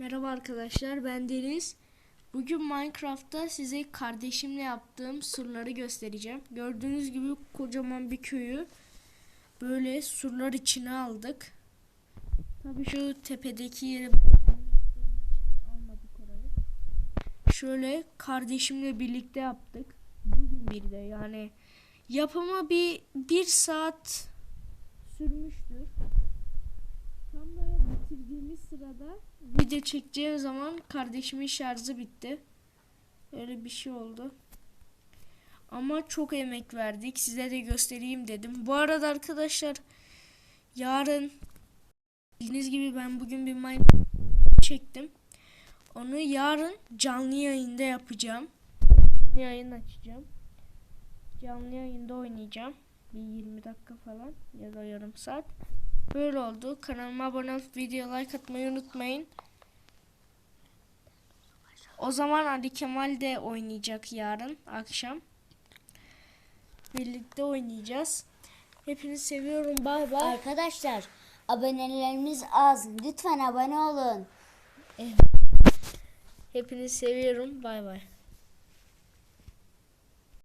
Merhaba arkadaşlar ben Deniz. Bugün Minecraft'ta size kardeşimle yaptığım surları göstereceğim. Gördüğünüz gibi kocaman bir köyü böyle surlar içine aldık. Tabii şu tepedeki yeri almadık orayı. Şöyle kardeşimle birlikte yaptık. Bugün bir de yani yapımı bir bir saat sürmüştür. Bitirdiğimiz sırada video çekeceğim zaman kardeşimin şarjı bitti. Öyle bir şey oldu. Ama çok emek verdik. Size de göstereyim dedim. Bu arada arkadaşlar yarın bildiğiniz gibi ben bugün bir Minecraft çektim. Onu yarın canlı yayında yapacağım. Canlı yayın açacağım. Canlı yayında oynayacağım. Bir 20 dakika falan ya da yarım saat. Böyle oldu. Kanalıma abone olup video like atmayı unutmayın. O zaman Ali Kemal de oynayacak yarın akşam. Birlikte oynayacağız. Hepinizi seviyorum. Bay bay. Arkadaşlar abonelerimiz az. Lütfen abone olun. Hepinizi seviyorum. Bay bay.